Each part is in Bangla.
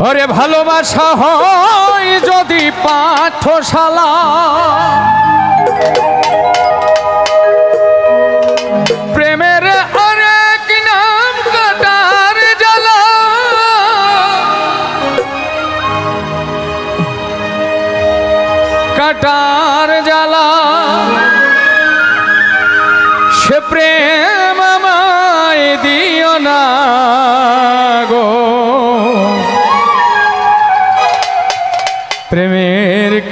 ওরে ভালোবাসা হয় যদি পাঠশালা। প্রেমের অনেক নাম কাটার জ্বালা। কাটার জ্বালা। সে প্রেম আমায় দিও না।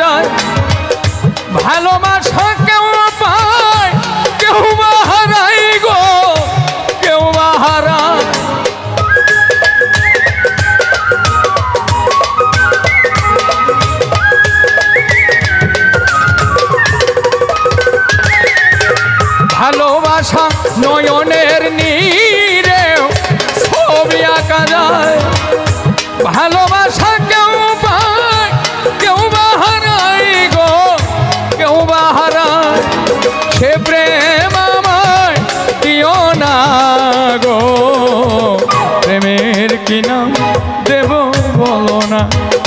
যায়। ভালোবাসা কেউ পায় কেউ বা গো কেউ ভালোবাসা নয়নের নীরে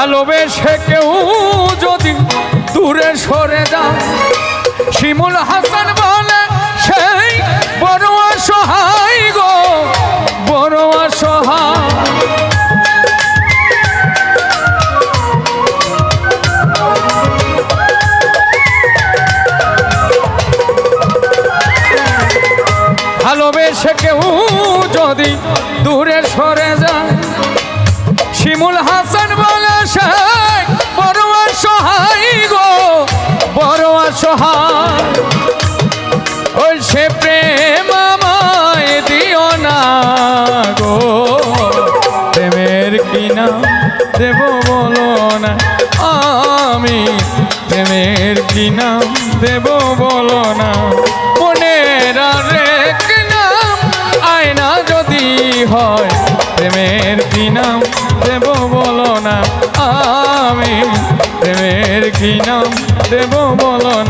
ভালোবেসে কেউ যদি দূরে সরে যায়, শিমুল হাসান বলে, সেই বড় অসহায় গো, বড় অসহায়। ভালোবেসে কেউ যদি দূরে সরে যায়, শিমুল হাসান প্রেমের কি নাম দেব বলো না, আমি প্রেমের কি নাম দেব বলো না। মনের আয়না যদি হয়, প্রেমের কি নাম দেব বলো না, আমি প্রেমের কি নাম দেব বলো না।